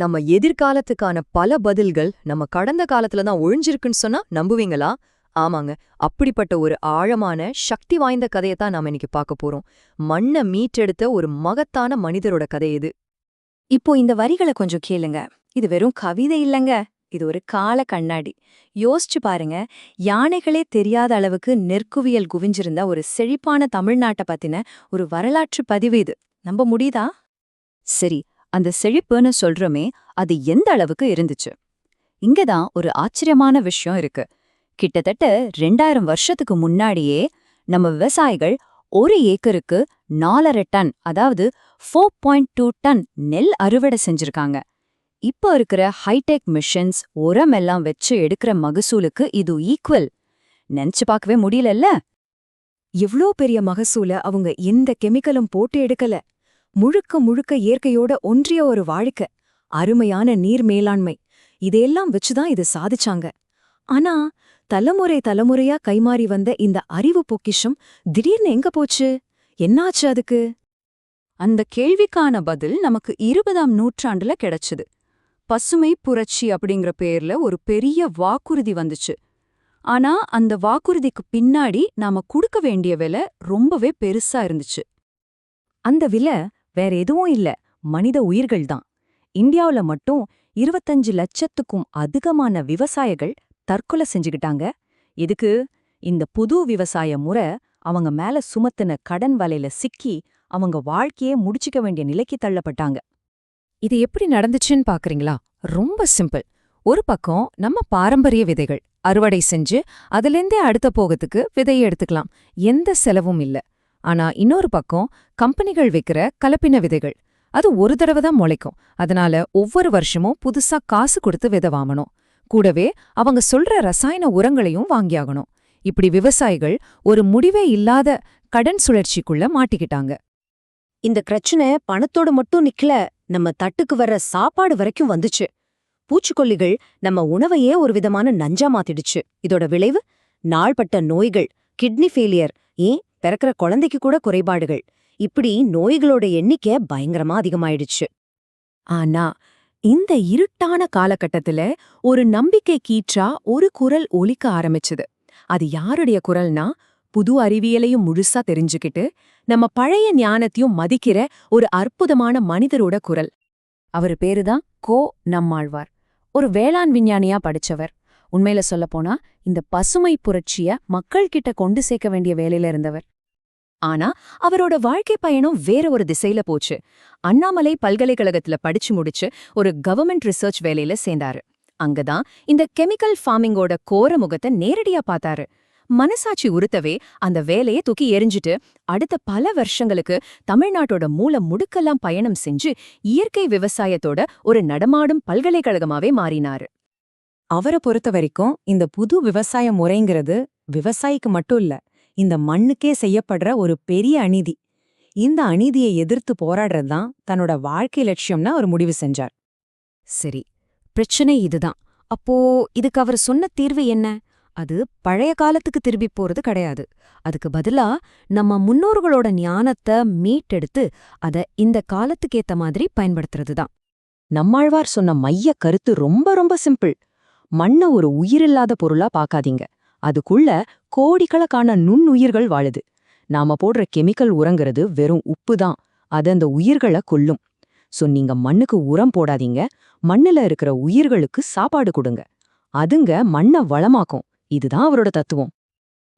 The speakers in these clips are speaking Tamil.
நம்ம எதிர்காலத்துக்கான பல பதில்கள் நம்ம கடந்த காலத்துல தான் ஒழிஞ்சிருக்குன்னு சொன்னா நம்புவீங்களா? ஆமாங்க. அப்படிப்பட்ட ஒரு ஆழமான சக்தி வாய்ந்த கதையத்தான் நாம இன்னைக்கு பார்க்க போறோம். மண்ணை மீட்டெடுத்த ஒரு மகத்தான மனிதரோட கதை இது. இப்போ இந்த வரிகளை கொஞ்சம் கேளுங்க. இது வெறும் கவிதை இல்லைங்க. இது ஒரு கால கண்ணாடி. யோசிச்சு பாருங்க. யானைகளே தெரியாத அளவுக்கு நெற்குவியல் குவிஞ்சிருந்த ஒரு செழிப்பான தமிழ்நாட்டை பத்தின ஒரு வரலாற்று பதிவு இது. நம்ப முடியுதா? சரி. அந்த செழிப்புன்னு சொல்றோமே அது எந்த அளவுக்கு இருந்துச்சு? இங்கதான் ஒரு ஆச்சரியமான விஷயம் இருக்கு. கிட்டத்தட்ட ரெண்டாயிரம் வருஷத்துக்கு முன்னாடியே நம்ம விவசாயிகள் ஒரு ஏக்கருக்கு நாலரை டன் அதாவது ஃபோர் பாயிண்ட் டூ டன் நெல் அறுவடை செஞ்சிருக்காங்க. இப்போ இருக்கிற ஹைடெக் மிஷின்ஸ் உரம் எல்லாம் வச்சு எடுக்கிற மகசூலுக்கு இது ஈக்குவல் நினைச்சு பார்க்கவே முடியலல்ல? இவ்ளோ பெரிய மகசூல அவங்க எந்த கெமிக்கலும் போட்டு எடுக்கல. முழுக்க முழுக்க இயற்கையோட ஒன்றிய ஒரு வாழ்க்கை. அருமையான நீர் மேலாண்மை. இதையெல்லாம் வச்சுதான் இது சாதிச்சாங்க. ஆனா தலைமுறை தலைமுறையா கைமாறி வந்த இந்த அறிவு பொக்கிஷம் திடீர்னு எங்க போச்சு? என்னாச்சு அதுக்கு? அந்த கேள்விக்கான பதில் நமக்கு இருபதாம் நூற்றாண்டுல கிடைச்சது. பசுமை புரட்சி அப்படிங்கிற பேர்ல ஒரு பெரிய வாக்குறுதி வந்துச்சு. ஆனா அந்த வாக்குறுதிக்கு பின்னாடி நாம கொடுக்க வேண்டிய விலை ரொம்பவே பெருசா இருந்துச்சு. அந்த விலை வேற எதுவும் இல்ல. மனித உயிர்கள் தான். இந்தியாவுல மட்டும் இருபத்தஞ்சு லட்சத்துக்கும் அதிகமான விவசாயிகள் தற்கொலை செஞ்சுக்கிட்டாங்க. இதுக்கு இந்த புது விவசாய முறை அவங்க மேல சுமத்தின கடன் வலையில சிக்கி அவங்க வாழ்க்கையே முடிச்சுக்க வேண்டிய நிலைக்கு தள்ளப்பட்டாங்க. இது எப்படி நடந்துச்சுன்னு பாக்குறீங்களா? ரொம்ப சிம்பிள். ஒரு பக்கம் நம்ம பாரம்பரிய விதைகள். அறுவடை செஞ்சு அதிலேந்தே அடுத்த போகத்துக்கு விதையை எடுத்துக்கலாம். எந்த செலவும் இல்ல. ஆனா இன்னொரு பக்கம் கம்பெனிகள் விற்கிற கலப்பின விதைகள். அது ஒரு தடவை தான் முளைக்கும். அதனால ஒவ்வொரு வருஷமும் புதுசா காசு கொடுத்து விதை வாங்கணும். கூடவே அவங்க சொல்ற ரசாயன உரங்களையும் வாங்கியாகணும். இப்படி விவசாயிகள் ஒரு முடிவே இல்லாத கடன் சுழற்சிக்குள்ள மாட்டிக்கிட்டாங்க. இந்த பிரச்சனை பணத்தோட மட்டும் நிக்கல நம்ம தட்டுக்கு வர்ற சாப்பாடு வரைக்கும் வந்துச்சு. பூச்சிக்கொல்லிகள் நம்ம உணவையே ஒரு விதமான நஞ்சா மாத்திடுச்சு. இதோட விளைவு நாள்பட்ட நோய்கள் கிட்னி ஃபெயிலியர் ஏன் பிறக்கிற குழந்தைக்கு கூட குறைபாடுகள். இப்படி நோய்களோட எண்ணிக்கை பயங்கரமா அதிகமாயிடுச்சு. ஆனா இந்த இருட்டான காலகட்டத்துல ஒரு நம்பிக்கை கீற்றா ஒரு குரல் ஒலிக்க ஆரம்பிச்சது. அது யாருடைய குரல்னா புது அறிவியலையும் முழுசா தெரிஞ்சுக்கிட்டு நம்ம பழைய ஞானத்தையும் மதிக்கிற ஒரு அற்புதமான மனிதரோட குரல். அவரு பேருதான் கோ நம்மாழ்வார். ஒரு வேளாண் விஞ்ஞானியா படிச்சவர். உண்மையில சொல்லப்போனா இந்த பசுமை புரட்சிய மக்கள் கிட்ட கொண்டு சேர்க்க வேண்டிய வேலையில இருந்தவர். ஆனா அவரோட வாழ்க்கை பயணம் வேற ஒரு திசையில போச்சு. அண்ணாமலை பல்கலைக்கழகத்துல படிச்சு முடிச்சு ஒரு கவர்மெண்ட் ரிசர்ச் வேலையில சேர்ந்தாரு. அங்கதான் இந்த கெமிக்கல் ஃபார்மிங்கோட கோர முகத்தை நேரடியா பார்த்தாரு. மனசாட்சி உறுத்தவே அந்த வேலையை தூக்கி எரிஞ்சிட்டு அடுத்த பல வருஷங்களுக்கு தமிழ்நாட்டோட மூல முடுக்கெல்லாம் பயணம் செஞ்சு இயற்கை விவசாயத்தோட ஒரு நடமாடும் பல்கலைக்கழகமாவே மாறினாரு. அவரை பொறுத்த வரைக்கும் இந்த புது விவசாய முறைங்கிறது விவசாயிக்கு மட்டும் இல்ல இந்த மண்ணுக்கே செய்யப்படுற ஒரு பெரிய அநீதி. இந்த அநீதியை எதிர்த்து போராடுறது தான் தன்னோட வாழ்க்கை லட்சியம்னா அவர் முடிவு செஞ்சார். சரி பிரச்சனை இதுதான். அப்போ இதுக்கு அவர் சொன்ன தீர்வு என்ன? அது பழைய காலத்துக்கு திரும்பி போறது கிடையாது. அதுக்கு பதிலா நம்ம முன்னோர்களோட ஞானத்தை மீட்டெடுத்து அத இந்த காலத்துக்கேத்த மாதிரி பயன்படுத்துறது தான் நம்மாழ்வார் சொன்ன மைய கருத்து ரொம்ப ரொம்ப சிம்பிள். மண்ண ஒரு உயிரில்லாத பொருளா பார்க்காதீங்க. அதுக்குள்ள கோடிக்கணக்கான நுண்ணுயிர்கள் வாழுது. நாம போடுற கெமிக்கல் உரங்கிறது வெறும் உப்பு தான் அது அந்த உயிர்களை கொல்லும். சோ நீங்க மண்ணுக்கு உரம் போடாதீங்க. மண்ணுல இருக்கிற உயிர்களுக்கு சாப்பாடு கொடுங்க. அதுங்க மண்ண வளமாக்கும். இதுதான் அவரோட தத்துவம்.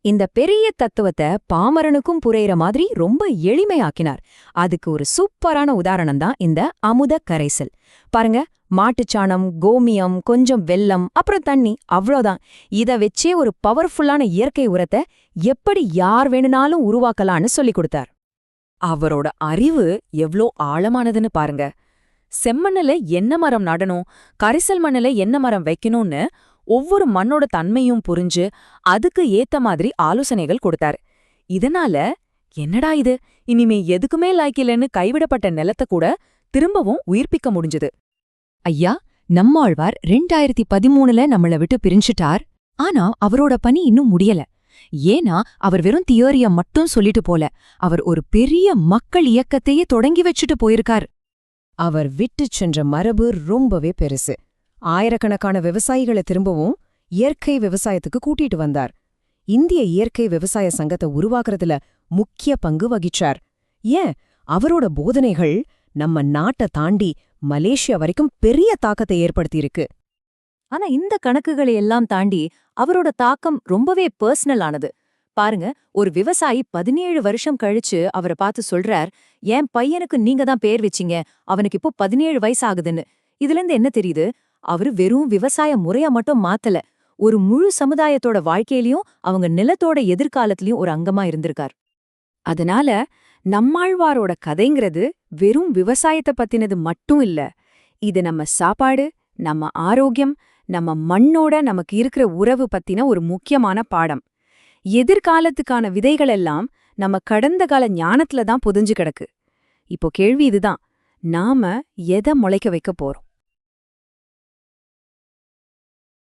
இந்த பெரிய தத்துவத்தை பாமரனுக்கும் புரையிற மாதிரி ரொம்ப எளிமையாக்கினார். அதுக்கு ஒரு சூப்பரான உதாரணம் தான் இந்த அமுத கரைசல். பாருங்க மாட்டுச்சாணம் கோமியம் கொஞ்சம் வெல்லம் அப்புறம் தண்ணி அவ்வளோதான். இத வச்சே ஒரு பவர்ஃபுல்லான இயற்கை உரத்தை எப்படி யார் வேணுனாலும் உருவாக்கலான்னு சொல்லிக் கொடுத்தார். அவரோட அறிவு எவ்ளோ ஆழமானதுன்னு பாருங்க. செம்மண்ணுல என்ன மரம் நடணும்? கரிசல் மண்ணுல என்ன மரம் வைக்கணும்னு ஒவ்வொரு மண்ணோட தன்மையும் புரிஞ்சு அதுக்கு ஏத்த மாதிரி ஆலோசனைகள் கொடுத்தாரு. இதனால என்னடா இது? இனிமே எதுக்குமே லாய்க்கில்லைன்னு கைவிடப்பட்ட நிலத்த கூட திரும்பவும் உயிர்ப்பிக்க முடிஞ்சது. ஐயா நம்மாழ்வார் ரெண்டாயிரத்தி பதிமூணுல நம்மள விட்டு பிரிஞ்சிட்டார். ஆனா அவரோட பணி இன்னும் முடியல. ஏன்னா அவர் வெறும் தியோரிய மட்டும் சொல்லிட்டு போல. அவர் ஒரு பெரிய மக்கள் இயக்கத்தையே தொடங்கி வச்சுட்டு போயிருக்கார். அவர் விட்டுச் சென்ற மரபு ரொம்பவே பெருசு. ஆயிரக்கணக்கான விவசாயிகளை திரும்பவும் இயற்கை விவசாயத்துக்கு கூட்டிட்டு வந்தார். இந்திய இயற்கை விவசாய சங்கத்தை உருவாக்குறதுல முக்கிய பங்கு வகிச்சார். ஏன்? அவரோட போதனைகள் நம்ம நாட்டை தாண்டி மலேசியா வரைக்கும் பெரிய தாக்கத்தை ஏற்படுத்தியிருக்கு. ஆனா இந்த கணக்குகளை எல்லாம் தாண்டி அவரோட தாக்கம் ரொம்பவே பர்சனல் ஆனது. பாருங்க ஒரு விவசாயி பதினேழு வருஷம் கழிச்சு அவரை பார்த்து சொல்றார் என் பையனுக்கு நீங்க தான் பேர் வச்சீங்க அவனுக்கு இப்போ பதினேழு வயசு ஆகுதுன்னு. இதுல இருந்து என்ன தெரியுது? அவரு வெறும் விவசாய முறைய மட்டும் மாத்தல. ஒரு முழு சமுதாயத்தோட வாழ்க்கையிலயும் அவங்க நிலத்தோட எதிர்காலத்திலயும் ஒரு அங்கமா இருந்திருக்கார். அதனால நம்மாழ்வாரோட கதைங்கிறது வெறும் விவசாயத்தை பத்தினது மட்டும் இல்ல. இது நம்ம சாப்பாடு நம்ம ஆரோக்கியம் நம்ம மண்ணோட நமக்கு இருக்கிற உறவு பத்தின ஒரு முக்கியமான பாடம். எதிர்காலத்துக்கான விதைகளெல்லாம் நம்ம கடந்த கால ஞானத்துல தான் புதிஞ்சு கிடக்கு. இப்போ கேள்வி இதுதான். நாம எதை முளைக்க வைக்க போறோம்?